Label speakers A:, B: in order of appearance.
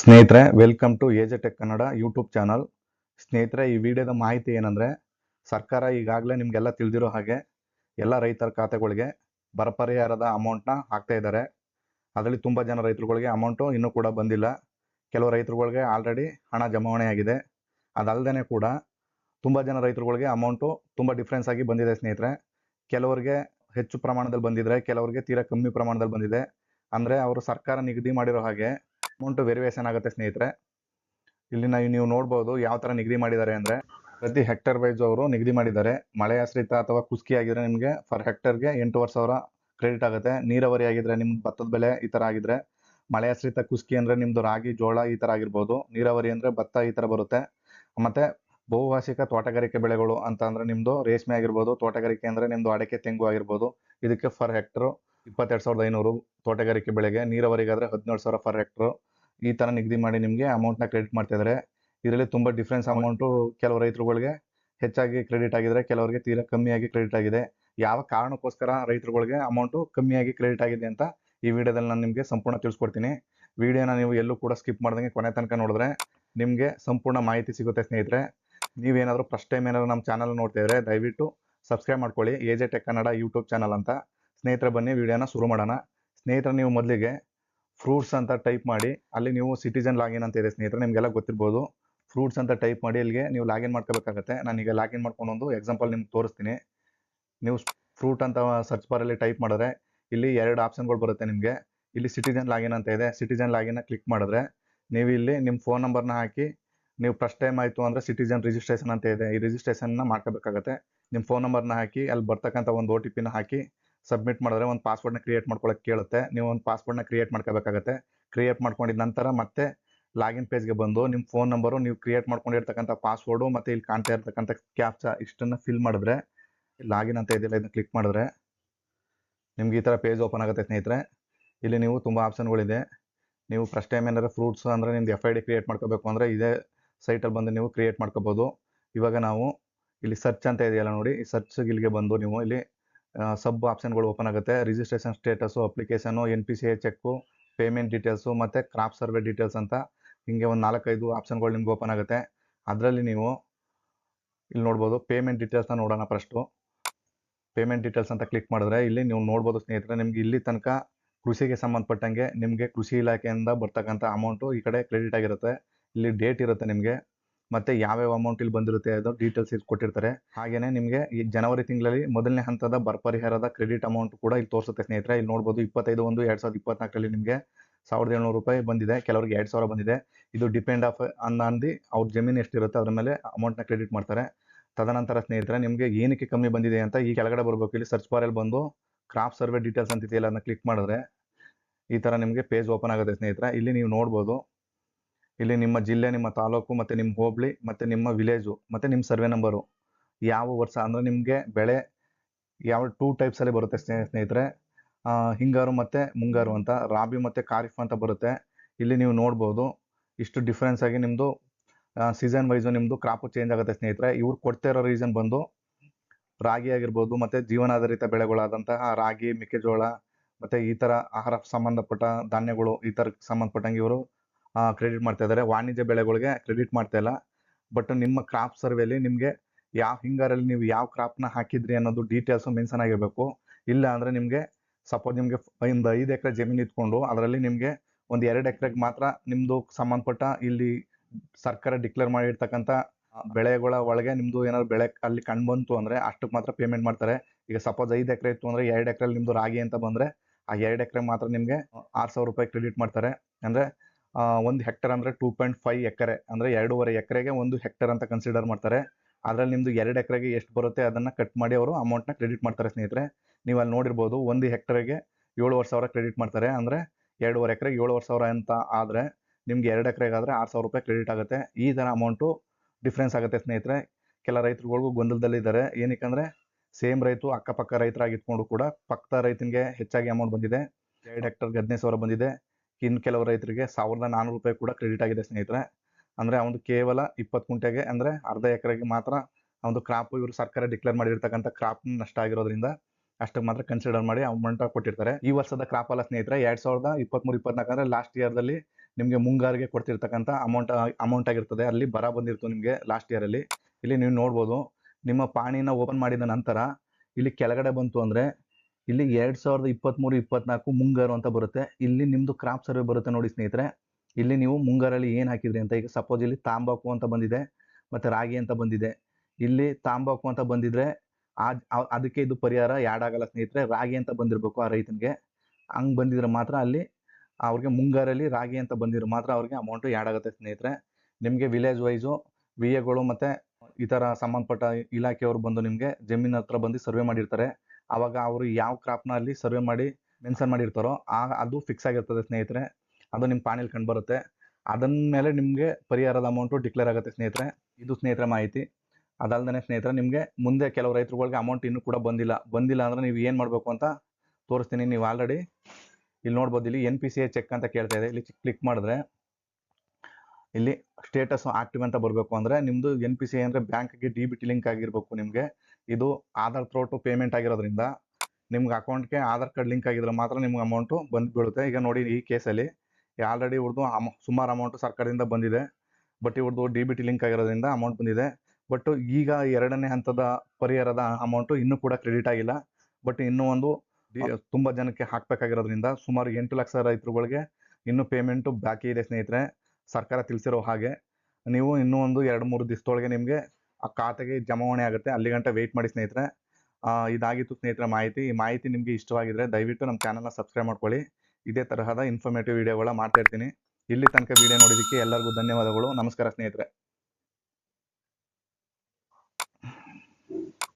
A: ಸ್ನೇಹಿತರೆ welcome to AJ tech Kannada YouTube channel ಸ್ನೇಹಿತರೆ, ಈ ವಿಡಿಯೋದ ಮಾಹಿತಿ ಏನಂದರೆ, ಸರ್ಕಾರ ಈಗಾಗಲೇ ನಿಮಗೆಲ್ಲ ತಿಳಿದಿರೋ ಹಾಗೆ ಎಲ್ಲ ರೈತರ ಖಾತೆಗಳಿಗೆ ಬರ ಪರಿಹಾರದ ಅಮೌಂಟ್ನ ಹಾಕ್ತಾ ಇದ್ದಾರೆ. ಅದರಲ್ಲಿ ತುಂಬ ಜನ ರೈತರುಗಳಿಗೆ ಅಮೌಂಟು ಇನ್ನೂ ಕೂಡ ಬಂದಿಲ್ಲ. ಕೆಲವು ರೈತರುಗಳಿಗೆ ಆಲ್ರೆಡಿ ಹಣ ಜಮಾವಣೆ ಆಗಿದೆ. ಅದಲ್ಲದೆ ಕೂಡ ತುಂಬ ಜನ ರೈತರುಗಳಿಗೆ ಅಮೌಂಟು ತುಂಬ ಡಿಫ್ರೆನ್ಸ್ ಆಗಿ ಬಂದಿದೆ ಸ್ನೇಹಿತರೆ. ಕೆಲವರಿಗೆ ಹೆಚ್ಚು ಪ್ರಮಾಣದಲ್ಲಿ ಬಂದಿದ್ರೆ, ಕೆಲವರಿಗೆ ತೀರಾ ಕಮ್ಮಿ ಪ್ರಮಾಣದಲ್ಲಿ ಬಂದಿದೆ. ಅಂದರೆ ಅವರು ಸರ್ಕಾರ ನಿಗದಿ ಮಾಡಿರೋ ಹಾಗೆ ಅಮೌಂಟು ವೆರಿವೇಷನ್ ಆಗುತ್ತೆ ಸ್ನೇಹಿತರೆ. ಇಲ್ಲಿ ನಾವು ನೀವು ನೋಡ್ಬೋದು ಯಾವ ಥರ ನಿಗದಿ ಮಾಡಿದ್ದಾರೆ ಅಂದರೆ, ಪ್ರತಿ ಹೆಕ್ಟರ್ ವೈಸ್ ಅವರು ನಿಗದಿ ಮಾಡಿದ್ದಾರೆ. ಮಳೆ ಆಶ್ರಿತ ಅಥವಾ ಕುಸ್ಕಿ ಆಗಿದ್ರೆ ನಿಮಗೆ ಫರ್ ಹೆಕ್ಟರ್ಗೆ ಎಂಟೂವರೆ ಸಾವಿರ ಕ್ರೆಡಿಟ್ ಆಗುತ್ತೆ. ನೀರಾವರಿ ಆಗಿದ್ರೆ ನಿಮ್ಗೆ ಭತ್ತದ ಬೆಲೆ ಈ ಥರ ಆಗಿದ್ರೆ, ಮಳೆ ಆಶ್ರಿತ ಕುಸ್ಕಿ ಅಂದರೆ ನಿಮ್ಮದು ರಾಗಿ, ಜೋಳ ಈ ಥರ ಆಗಿರ್ಬೋದು. ನೀರಾವರಿ ಅಂದರೆ ಭತ್ತ ಈ ಥರ ಬರುತ್ತೆ. ಮತ್ತು ಬಹುವಾರ್ಷಿಕ ತೋಟಗಾರಿಕೆ ಬೆಳೆಗಳು ಅಂತ ಅಂದರೆ ನಿಮ್ಮದು ರೇಷ್ಮೆ ಆಗಿರ್ಬೋದು, ತೋಟಗಾರಿಕೆ ಅಂದರೆ ನಿಮ್ಮದು ಅಡಕೆ, ತೆಂಗು ಆಗಿರ್ಬೋದು. ಇದಕ್ಕೆ ಫರ್ ಹೆಕ್ಟರು ಇಪ್ಪತ್ತೆರಡು ಸಾವಿರದ ಐನೂರು ತೋಟಗಾರಿಕೆ ಬೆಳೆಗೆ ನೀರಾವರಿಗಾದರೆ ಹದಿನೇಳು ಸಾವಿರ ಫರ್ ಹೆಕ್ಟ್ರು ಈ ಥರ ನಿಗದಿ ಮಾಡಿ ನಿಮಗೆ ನ ಕ್ರೆಡಿಟ್ ಮಾಡ್ತಿದ್ದಾರೆ ಇದರಲ್ಲಿ ತುಂಬ ಡಿಫ್ರೆನ್ಸ್ ಅಮೌಂಟು ಕೆಲವು ರೈತರುಗಳಿಗೆ ಹೆಚ್ಚಾಗಿ ಕ್ರೆಡಿಟ್ ಆಗಿದ್ರೆ ಕೆಲವರಿಗೆ ತೀರಾ ಕಮ್ಮಿಯಾಗಿ ಕ್ರೆಡಿಟ್ ಆಗಿದೆ. ಯಾವ ಕಾರಣಕ್ಕೋಸ್ಕರ ರೈತರುಗಳಿಗೆ ಅಮೌಂಟು ಕಮ್ಮಿಯಾಗಿ ಕ್ರೆಡಿಟ್ ಆಗಿದೆ ಅಂತ ಈ ವಿಡಿಯೋದಲ್ಲಿ ನಾನು ನಿಮಗೆ ಸಂಪೂರ್ಣ ತಿಳಿಸ್ಕೊಡ್ತೀನಿ. ವಿಡಿಯೋನ ನೀವು ಎಲ್ಲೂ ಕೂಡ ಸ್ಕಿಪ್ ಮಾಡ್ದಂಗೆ ಕೊನೆ ತನಕ ನೋಡಿದ್ರೆ ನಿಮಗೆ ಸಂಪೂರ್ಣ ಮಾಹಿತಿ ಸಿಗುತ್ತೆ ಸ್ನೇಹಿತರೆ. ನೀವೇನಾದರೂ ಫಸ್ಟ್ ಟೈಮ್ ಏನಾದರೂ ನಮ್ಮ ಚಾನಲ್ ನೋಡ್ತಿದ್ರೆ ದಯವಿಟ್ಟು ಸಬ್ಸ್ಕ್ರೈಬ್ ಮಾಡ್ಕೊಳ್ಳಿ. AJ tech Kannada YouTube channel ಅಂತ. ಸ್ನೇಹಿತರೆ ಬನ್ನಿ ವಿಡಿಯೋನ ಶುರು ಮಾಡೋಣ. ಸ್ನೇಹಿತರೆ ನೀವು ಮೊದಲಿಗೆ ಫ್ರೂಟ್ಸ್ ಅಂತ ಟೈಪ್ ಮಾಡಿ, ಅಲ್ಲಿ ನೀವು ಸಿಟಿಜನ್ ಲಾಗಿನ್ ಅಂತ ಇದೆ ಸ್ನೇಹಿತರೆ, ನಿಮಗೆಲ್ಲ ಗೊತ್ತಿರ್ಬೋದು. ಫ್ರೂಟ್ಸ್ ಅಂತ ಟೈಪ್ ಮಾಡಿ ಅಲ್ಲಿಗೆ ನೀವು ಲಾಗಿನ್ ಮಾಡ್ಕೋಬೇಕಾಗತ್ತೆ. ಈಗ ಲಾಗಿನ್ ಮಾಡ್ಕೊಂಡು ಒಂದು ಎಕ್ಸಾಂಪಲ್ ನಿಮ್ಗೆ ತೋರಿಸ್ತೀನಿ. ನೀವು ಫ್ರೂಟ್ ಅಂತ ಸರ್ಚ್ ಬಾರಲ್ಲಿ ಟೈಪ್ ಮಾಡಿದ್ರೆ, ಇಲ್ಲಿ ಎರಡು ಆಪ್ಷನ್ಗಳು ಬರುತ್ತೆ ನಿಮಗೆ. ಇಲ್ಲಿ ಸಿಟಿಜನ್ ಲಾಗಿನ್ ಅಂತ ಇದೆ. ಸಿಟಿಜನ್ ಲಾಗಿನ್ ಕ್ಲಿಕ್ ಮಾಡಿದ್ರೆ, ನೀವು ಇಲ್ಲಿ ನಿಮ್ಮ ಫೋನ್ ನಂಬರ್ನ ಹಾಕಿ, ನೀವು ಫಸ್ಟ್ ಟೈಮ್ ಆಯಿತು ಅಂದರೆ ಸಿಟಿಜನ್ ರಿಜಿಸ್ಟ್ರೇಷನ್ ಅಂತ ಇದೆ. ಈ ರಿಜಿಸ್ಟ್ರೇಷನ್ನ ಮಾಡ್ಕೋಬೇಕಾಗತ್ತೆ. ನಿಮ್ಮ ಫೋನ್ ನಂಬರ್ನ ಹಾಕಿ, ಅಲ್ಲಿ ಬರ್ತಕ್ಕಂಥ ಒಂದು ಒ ಟಿ ಪಿನ ಹಾಕಿ ಸಬ್ಮಿಟ್ ಮಾಡಿದ್ರೆ ಒಂದು ಪಾಸ್ವರ್ಡ್ನ ಕ್ರಿಯೇಟ್ ಮಾಡ್ಕೊಳಕ್ಕೆ ಕೇಳುತ್ತೆ. ನೀವು ಒಂದು ಪಾಸ್ವರ್ಡ್ನ ಕ್ರಿಯೇಟ್ ಮಾಡ್ಕೋಬೇಕಾಗತ್ತೆ. ಕ್ರಿಯೇಟ್ ಮಾಡ್ಕೊಂಡಿದ ನಂತರ ಮತ್ತೆ ಲಾಗಿನ್ ಪೇಜ್ಗೆ ಬಂದು ನಿಮ್ಮ ಫೋನ್ ನಂಬರು ನೀವು ಕ್ರಿಯೇಟ್ ಮಾಡ್ಕೊಂಡಿರ್ತಕ್ಕಂಥ ಪಾಸ್ವರ್ಡು ಮತ್ತು ಇಲ್ಲಿ ಕಾಣ್ತಾ ಇರ್ತಕ್ಕಂಥ ಕ್ಯಾಪ್ಚಾ ಇಷ್ಟನ್ನು ಫಿಲ್ ಮಾಡಿದ್ರೆ ಲಾಗಿನ್ ಅಂತ ಇದೆಯಲ್ಲ ಇದನ್ನು ಕ್ಲಿಕ್ ಮಾಡಿದ್ರೆ ನಿಮ್ಗೆ ಈ ಥರ ಪೇಜ್ ಓಪನ್ ಆಗುತ್ತೆ ಸ್ನೇಹಿತರೆ. ಇಲ್ಲಿ ನೀವು ತುಂಬ ಆಪ್ಷನ್ಗಳಿದೆ ನೀವು ಫಸ್ಟ್ ಟೈಮ್ ಏನಾದ್ರು ಫ್ರೂಟ್ಸ್ ಅಂದರೆ ನಿಮ್ದು ಎಫ್ ಐ ಡಿ ಕ್ರಿಯೇಟ್ ಮಾಡ್ಕೋಬೇಕು ಅಂದರೆ ಇದೇ ಸೈಟಲ್ಲಿ ಬಂದು ನೀವು ಕ್ರಿಯೇಟ್ ಮಾಡ್ಕೋಬೋದು. ಇವಾಗ ನಾವು ಇಲ್ಲಿ ಸರ್ಚ್ ಅಂತ ಇದೆಯಲ್ಲ ನೋಡಿ, ಈ ಸರ್ಚ್ ಇಲ್ಲಿಗೆ ಬಂದು ನೀವು ಇಲ್ಲಿ ಸಬ್ ಆಪ್ಷನ್ಗಳು ಓಪನ್ ಆಗುತ್ತೆ. Registration status application N P C A check payment details ಮತ್ತು ಕ್ರಾಪ್ ಸರ್ವೆ ಡೀಟೇಲ್ಸ್ ಅಂತ ಹಿಂಗೆ ಒಂದು ನಾಲ್ಕೈದು ಆಪ್ಷನ್ಗಳು ನಿಮ್ಗೆ ಓಪನ್ ಆಗುತ್ತೆ. ಅದರಲ್ಲಿ ನೀವು ಇಲ್ಲಿ ನೋಡ್ಬೋದು ಪೇಮೆಂಟ್ ಡೀಟೇಲ್ಸ್ನ ನೋಡೋಣ ಫಸ್ಟು ಪೇಮೆಂಟ್ ಡೀಟೇಲ್ಸ್ ಅಂತ ಕ್ಲಿಕ್ ಮಾಡಿದ್ರೆ ಇಲ್ಲಿ ನೀವು ನೋಡ್ಬೋದು ಸ್ನೇಹಿತರೆ ನಿಮ್ಗೆ ಇಲ್ಲಿ ತನಕ ಕೃಷಿಗೆ ಸಂಬಂಧಪಟ್ಟಂಗೆ ನಿಮಗೆ ಕೃಷಿ ಇಲಾಖೆಯಿಂದ ಬರ್ತಕ್ಕಂಥ ಅಮೌಂಟು ಈ ಕಡೆ ಕ್ರೆಡಿಟ್ ಆಗಿರುತ್ತೆ. ಇಲ್ಲಿ ಡೇಟ್ ಇರುತ್ತೆ ನಿಮಗೆ. ಮತ್ತು ಯಾವ್ಯಾವ ಅಮೌಂಟ್ ಇಲ್ಲಿ ಬಂದಿರುತ್ತೆ ಅದು ಡೀಟೇಲ್ಸ್ ಇಲ್ಲಿ ಕೊಟ್ಟಿರ್ತಾರೆ. ಹಾಗೆಯೇ ನಿಮಗೆ ಈ ಜನವರಿ ತಿಂಗಳಲ್ಲಿ ಮೊದಲನೇ ಹಂತದ ಬರ ಪರಿಹಾರದ ಕ್ರೆಡಿಟ್ ಅಮೌಂಟ್ ಕೂಡ ಇಲ್ಲಿ ತೋರಿಸುತ್ತೆ ಸ್ನೇಹಿತರೆ. ಇಲ್ಲಿ ನೋಡ್ಬೋದು ಇಪ್ಪತ್ತೈದು ಒಂದು ಎರಡು ಸಾವಿರದ ಇಪ್ಪತ್ನಾಲ್ಕರಲ್ಲಿ ನಿಮಗೆ ಸಾವಿರದ ಏಳ್ನೂರು ರೂಪಾಯಿ ಬಂದಿದೆ. ಕೆಲವರಿಗೆ ಎರಡು ಸಾವಿರ ಬಂದಿದೆ. ಇದು ಡಿಪೆಂಡ್ ಆಫ್ ಅನ್ ಅಂದು ಅವ್ರ ಜಮೀನು ಎಷ್ಟಿರುತ್ತೆ ಅದ್ರ ಮೇಲೆ ಅಮೌಂಟ್ನ ಕ್ರೆಡಿಟ್ ಮಾಡ್ತಾರೆ. ತದನಂತರ ಸ್ನೇಹಿತರೆ, ನಿಮಗೆ ಏನಕ್ಕೆ ಕಮ್ಮಿ ಬಂದಿದೆ ಅಂತ ಈ ಕೆಳಗಡೆ ಬರಬೇಕು. ಇಲ್ಲಿ ಸರ್ಚ್ ಬಾರಲ್ಲಿ ಬಂದು ಕ್ರಾಪ್ ಸರ್ವೆ ಡೀಟೇಲ್ಸ್ ಅಂತ ಇದೆಯಲ್ಲ ಅದನ್ನ ಕ್ಲಿಕ್ ಮಾಡಿದ್ರೆ ಈ ಥರ ನಿಮಗೆ ಪೇಜ್ ಓಪನ್ ಆಗುತ್ತೆ ಸ್ನೇಹಿತರೆ. ಇಲ್ಲಿ ನೀವು ನೋಡ್ಬೋದು ಇಲ್ಲಿ ನಿಮ್ಮ ಜಿಲ್ಲೆ, ನಿಮ್ಮ ತಾಲೂಕು, ಮತ್ತು ನಿಮ್ಮ ಹೋಬಳಿ, ಮತ್ತು ನಿಮ್ಮ ವಿಲೇಜು ಮತ್ತು ನಿಮ್ಮ ಸರ್ವೆ ನಂಬರು ಯಾವ ವರ್ಷ, ಅಂದರೆ ನಿಮಗೆ ಬೆಳೆ ಯಾವ ಟೂ ಟೈಪ್ಸಲ್ಲಿ ಬರುತ್ತೆ ಸ್ನೇಹಿತರೆ. ಹಿಂಗಾರು ಮತ್ತು ಮುಂಗಾರು ಅಂತ, ರಾಬಿ ಮತ್ತು ಖಾರಿಫ್ ಅಂತ ಬರುತ್ತೆ. ಇಲ್ಲಿ ನೀವು ನೋಡ್ಬೋದು, ಇಷ್ಟು ಡಿಫ್ರೆನ್ಸ್ ಆಗಿ ನಿಮ್ಮದು ಸೀಸನ್ ವೈಸು ನಿಮ್ಮದು ಕ್ರಾಪು ಚೇಂಜ್ ಆಗುತ್ತೆ ಸ್ನೇಹಿತರೆ. ಇವ್ರು ಕೊಡ್ತಾ ಇರೋ ರೀಸನ್ ಬಂದು, ರಾಗಿ ಆಗಿರ್ಬೋದು, ಮತ್ತು ಜೀವನಾಧಾರಿತ ಬೆಳೆಗಳಾದಂತಹ ರಾಗಿ, ಮೆಕ್ಕೆಜೋಳ, ಮತ್ತು ಈ ಥರ ಆಹಾರ ಸಂಬಂಧಪಟ್ಟ ಧಾನ್ಯಗಳು, ಈ ಥರಕ್ಕೆ ಸಂಬಂಧಪಟ್ಟಂಗೆ ಇವರು ಕ್ರೆಡಿಟ್ ಮಾಡ್ತಾ ಇದ್ದಾರೆ. ವಾಣಿಜ್ಯ ಬೆಳೆಗಳಿಗೆ ಕ್ರೆಡಿಟ್ ಮಾಡ್ತಾ ಇಲ್ಲ. ಬಟ್ ನಿಮ್ಮ ಕ್ರಾಪ್ ಸರ್ವೆಲಿ ನಿಮಗೆ ಯಾವ, ಹಿಂಗಾರಲ್ಲಿ ನೀವು ಯಾವ ಕ್ರಾಪ್ನ ಹಾಕಿದ್ರಿ ಅನ್ನೋದು ಡೀಟೇಲ್ಸು ಮೆನ್ಷನ್ ಆಗಿರಬೇಕು. ಇಲ್ಲ ಅಂದರೆ ನಿಮಗೆ ಸಪೋಸ್ ನಿಮಗೆ ಒಂದು ಐದು ಎಕರೆ ಜಮೀನು ಇಟ್ಕೊಂಡು ಅದರಲ್ಲಿ ನಿಮಗೆ ಒಂದು ಎರಡು ಎಕರೆಗೆ ಮಾತ್ರ ನಿಮ್ಮದು ಸಂಬಂಧಪಟ್ಟ ಇಲ್ಲಿ ಸರ್ಕಾರ ಡಿಕ್ಲೇರ್ ಮಾಡಿರ್ತಕ್ಕಂಥ ಬೆಳೆಗಳ ಒಳಗೆ ನಿಮ್ಮದು ಏನಾದ್ರು ಬೆಳೆ ಅಲ್ಲಿ ಕಂಡು ಬಂತು ಅಂದರೆ ಅಷ್ಟಕ್ಕೆ ಮಾತ್ರ ಪೇಮೆಂಟ್ ಮಾಡ್ತಾರೆ. ಈಗ ಸಪೋಸ್ ಐದು ಎಕರೆ ಇತ್ತು ಅಂದರೆ ಎರಡು ಎಕರೆಲಿ ನಿಮ್ಮದು ರಾಗಿ ಅಂತ ಬಂದರೆ ಆ ಎರಡು ಎಕರೆ ಮಾತ್ರ ನಿಮಗೆ ಆರು ಸಾವಿರ ರೂಪಾಯಿ ಕ್ರೆಡಿಟ್ ಮಾಡ್ತಾರೆ. ಅಂದರೆ ಒಂದು ಹೆಕ್ಟರ್ ಅಂದರೆ ಟೂ ಪಾಯಿಂಟ್ ಫೈವ್ ಎಕರೆ ಅಂದರೆ ಎರಡೂವರೆ ಎಕರೆಗೆ ಒಂದು ಹೆಕ್ಟರ್ ಅಂತ ಕನ್ಸಿಡರ್ ಮಾಡ್ತಾರೆ. ಅದರಲ್ಲಿ ನಿಮ್ಮದು ಎರಡು ಎಕರೆಗೆ ಎಷ್ಟು ಬರುತ್ತೆ ಅದನ್ನು ಕಟ್ ಮಾಡಿ ಅವರು ಅಮೌಂಟ್ನ ಕ್ರೆಡಿಟ್ ಮಾಡ್ತಾರೆ ಸ್ನೇಹಿತರೆ. ನೀವು ಅಲ್ಲಿ ನೋಡಿರ್ಬೋದು ಒಂದು ಹೆಕ್ಟರ್ಗೆ ಏಳುವರೆ ಸಾವಿರ ಕ್ರೆಡಿಟ್ ಮಾಡ್ತಾರೆ. ಅಂದರೆ ಎರಡೂವರೆ ಎಕರೆಗೆ ಏಳುವರೆ ಸಾವಿರ ಅಂತ ಆದರೆ ನಿಮಗೆ ಎರಡು ಎಕರೆಗೆ ಆದರೆ ಆರು ಸಾವಿರ ರೂಪಾಯಿ ಕ್ರೆಡಿಟ್ ಆಗುತ್ತೆ. ಈ ಥರ ಅಮೌಂಟು ಡಿಫ್ರೆನ್ಸ್ ಆಗುತ್ತೆ ಸ್ನೇಹಿತರೆ. ಕೆಲ ರೈತರುಗಳಿಗೂ ಗೊಂದಲದಲ್ಲಿದ್ದಾರೆ ಏನಕ್ಕೆ ಸೇಮ್ ರೈತು ಅಕ್ಕಪಕ್ಕ ರೈತರಾಗಿತ್ಕೊಂಡು ಕೂಡ ಪಕ್ಕದ ರೈತನಿಗೆ ಹೆಚ್ಚಾಗಿ ಅಮೌಂಟ್ ಬಂದಿದೆ. ಎರಡು ಹೆಕ್ಟರ್ಗೆ ಹದಿನೈದು ಸಾವಿರ ಬಂದಿದೆ. ಇನ್ನು ಕೆಲವು ರೈತರಿಗೆ ಸಾವಿರದ ನಾನ್ನೂರು ರೂಪಾಯಿ ಕೂಡ ಕ್ರೆಡಿಟ್ ಆಗಿದೆ ಸ್ನೇಹಿತರೆ. ಅಂದರೆ ಅವನು ಕೇವಲ ಇಪ್ಪತ್ತು ಕುಂಟೆಗೆ ಅಂದರೆ ಅರ್ಧ ಎಕರೆಗೆ ಮಾತ್ರ ಅವನು ಕ್ರಾಪ್ ಇವರು ಸರ್ಕಾರ ಡಿಕ್ಲೇರ್ ಮಾಡಿರ್ತಕ್ಕಂಥ ಕ್ರಾಪ್ ನಷ್ಟ ಆಗಿರೋದ್ರಿಂದ ಅಷ್ಟಕ್ಕೆ ಮಾತ್ರ ಕನ್ಸಿಡರ್ ಮಾಡಿ ಅಮೌಂಟ್ ಕೊಟ್ಟಿರ್ತಾರೆ. ಈ ವರ್ಷದ ಕ್ರಾಪ್ ಅಲ್ಲ ಸ್ನೇಹಿತರೆ, ಎರಡ್ ಸಾವಿರದ ಇಪ್ಪತ್ಮೂರು ಇಪ್ಪತ್ನಾಲ್ಕು ಅಂದ್ರೆ ಲಾಸ್ಟ್ ಇಯರ್ದಲ್ಲಿ ನಿಮಗೆ ಮುಂಗಾರಿಗೆ ಕೊಡ್ತಿರ್ತಕ್ಕಂಥ ಅಮೌಂಟ್ ಅಮೌಂಟ್ ಆಗಿರ್ತದೆ. ಅಲ್ಲಿ ಬರ ಬಂದಿರ್ತು ನಿಮಗೆ ಲಾಸ್ಟ್ ಇಯರಲ್ಲಿ ಇಲ್ಲಿ ನೀವು ನೋಡ್ಬೋದು, ನಿಮ್ಮ ಪಾಣಿನ ಓಪನ್ ಮಾಡಿದ ನಂತರ ಇಲ್ಲಿ ಕೆಳಗಡೆ ಬಂತು ಅಂದರೆ ಇಲ್ಲಿ ಎರಡು ಸಾವಿರದ ಇಪ್ಪತ್ತ್ಮೂರು ಇಪ್ಪತ್ನಾಲ್ಕು ಮುಂಗಾರು ಅಂತ ಬರುತ್ತೆ. ಇಲ್ಲಿ ನಿಮ್ಮದು ಕ್ರಾಪ್ ಸರ್ವೆ ಬರುತ್ತೆ ನೋಡಿ ಸ್ನೇಹಿತರೆ. ಇಲ್ಲಿ ನೀವು ಮುಂಗಾರಲ್ಲಿ ಏನು ಹಾಕಿದ್ರಿ ಅಂತ ಈಗ ಸಪೋಸ್ ಇಲ್ಲಿ ತಾಂಬಾಕು ಅಂತ ಬಂದಿದೆ, ಮತ್ತು ರಾಗಿ ಅಂತ ಬಂದಿದೆ. ಇಲ್ಲಿ ತಾಂಬಾಕು ಅಂತ ಬಂದಿದ್ರೆ ಅದಕ್ಕೆ ಇದು ಪರಿಹಾರ ಯಾಡಾಗಲ್ಲ ಸ್ನೇಹಿತರೆ. ರಾಗಿ ಅಂತ ಬಂದಿರಬೇಕು ಆ ರೈತನಿಗೆ. ಹಂಗೆ ಬಂದಿದ್ರೆ ಮಾತ್ರ ಅಲ್ಲಿ ಅವ್ರಿಗೆ ಮುಂಗಾರಲ್ಲಿ ರಾಗಿ ಅಂತ ಬಂದಿರೋ ಮಾತ್ರ ಅವ್ರಿಗೆ ಅಮೌಂಟು ಯಾಡಾಗುತ್ತೆ ಸ್ನೇಹಿತರೆ. ನಿಮಗೆ ವಿಲೇಜ್ ವೈಸು ವಿ ಎಗಳು ಮತ್ತು ಈ ಥರ ಸಂಬಂಧಪಟ್ಟ ಇಲಾಖೆಯವರು ಬಂದು ನಿಮಗೆ ಜಮೀನ್ ಹತ್ರ ಬಂದು ಸರ್ವೆ ಮಾಡಿರ್ತಾರೆ. ಆವಾಗ ಅವರು ಯಾವ ಕ್ರಾಪ್ನ ಅಲ್ಲಿ ಸರ್ವೆ ಮಾಡಿ ಮೆನ್ಷನ್ ಮಾಡಿರ್ತಾರೋ, ಆ, ಅದು ಫಿಕ್ಸ್ ಆಗಿರ್ತದೆ ಸ್ನೇಹಿತರೆ. ಅದು ನಿಮ್ಮ ಪಾಣಿಲಿ ಕಂಡುಬರುತ್ತೆ ಅದನ್ನ ಮೇಲೆ ನಿಮಗೆ ಪರಿಹಾರದ ಅಮೌಂಟು ಡಿಕ್ಲೇರ್ ಆಗುತ್ತೆ ಸ್ನೇಹಿತರೆ. ಇದು ಸ್ನೇಹಿತರ ಮಾಹಿತಿ. ಅದಲ್ದೇ ಸ್ನೇಹಿತರೆ, ನಿಮಗೆ ಮುಂದೆ ಕೆಲವು ರೈತರುಗಳಿಗೆ ಅಮೌಂಟ್ ಇನ್ನೂ ಕೂಡ ಬಂದಿಲ್ಲ. ಬಂದಿಲ್ಲ ಅಂದರೆ ನೀವು ಏನು ಮಾಡಬೇಕು ಅಂತ ತೋರಿಸ್ತೀನಿ. ನೀವು ಆಲ್ರೆಡಿ ಇಲ್ಲಿ ನೋಡ್ಬೋದು, ಇಲ್ಲಿ N P C A check ಅಂತ ಕೇಳ್ತಾ ಇದೆ. ಇಲ್ಲಿ ಕ್ಲಿಕ್ ಮಾಡಿದ್ರೆ ಇಲ್ಲಿ ಸ್ಟೇಟಸ್ ಆಕ್ಟಿವ್ ಅಂತ ಬರಬೇಕು ಅಂದರೆ ನಿಮ್ಮದು ಎನ್ ಪಿ ಸಿ ಎ ಅಂದರೆ ಬ್ಯಾಂಕ್ಗೆ ಡಿ ಬಿ ಟಿ ಲಿಂಕ್ ಆಗಿರಬೇಕು ನಿಮಗೆ. ಇದು ಆಧಾರ್ ಥ್ರೋ ಟು ಪೇಮೆಂಟ್ ಆಗಿರೋದ್ರಿಂದ ನಿಮ್ಗೆ ಅಕೌಂಟ್ಗೆ ಆಧಾರ್ ಕಾರ್ಡ್ ಲಿಂಕ್ ಆಗಿದ್ರೆ ಮಾತ್ರ ನಿಮ್ಗೆ ಅಮೌಂಟು ಬಂದು ಬೀಳುತ್ತೆ. ಈಗ ನೋಡಿ ಈ ಕೇಸಲ್ಲಿ ಆಲ್ರೆಡಿ ಇವ್ರದ್ದು ಅಮ ಸುಮಾರು ಅಮೌಂಟು ಸರ್ಕಾರದಿಂದ ಬಂದಿದೆ. ಬಟ್ ಇವ್ರದ್ದು ಡಿ ಬಿ ಟಿ ಲಿಂಕ್ ಆಗಿರೋದ್ರಿಂದ ಅಮೌಂಟ್ ಬಂದಿದೆ. ಬಟ್ ಈಗ ಎರಡನೇ ಹಂತದ ಪರಿಹಾರದ ಅಮೌಂಟು ಇನ್ನೂ ಕೂಡ ಕ್ರೆಡಿಟ್ ಆಗಿಲ್ಲ. ಬಟ್ ಇನ್ನೂ ಒಂದು ತುಂಬ ಜನಕ್ಕೆ ಹಾಕಬೇಕಾಗಿರೋದ್ರಿಂದ ಸುಮಾರು ಎಂಟು ಲಕ್ಷ ರೈತರುಗಳಿಗೆ ಇನ್ನೂ ಪೇಮೆಂಟು ಬಾಕಿ ಇದೆ ಸ್ನೇಹಿತರೆ. ಸರ್ಕಾರ ತಿಳಿಸಿರೋ ಹಾಗೆ. ನೀವು ಇನ್ನೂ ಒಂದು ಎರಡು ಮೂರು ದಿವಸದೊಳಗೆ ನಿಮಗೆ ಆ ಖಾತೆಗೆ ಜಮಾವಣೆ ಆಗುತ್ತೆ. ಅಲ್ಲಿ ಗಂಟ ವೆಯ್ಟ್ ಮಾಡಿ ಸ್ನೇಹಿತರೆ. ಇದಾಗಿತ್ತು ಸ್ನೇಹಿತರ ಮಾಹಿತಿ. ಈ ಮಾಹಿತಿ ನಿಮಗೆ ಇಷ್ಟವಾಗಿದ್ರೆ ದಯವಿಟ್ಟು ನಮ್ಮ ಚಾನಲ್ನ ಸಬ್ಸ್ಕ್ರೈಬ್ ಮಾಡ್ಕೊಳ್ಳಿ. ಇದೇ ತರಹದ ಇನ್ಫಾರ್ಮೇಟಿವ್ ವಿಡಿಯೋಗಳ ಮಾಡ್ತಾ ಇರ್ತೀನಿ. ಇಲ್ಲಿ ತನಕ ವಿಡಿಯೋ ನೋಡಿದ್ದಕ್ಕೆ ಎಲ್ಲರಿಗೂ ಧನ್ಯವಾದಗಳು. ನಮಸ್ಕಾರ ಸ್ನೇಹಿತರೆ.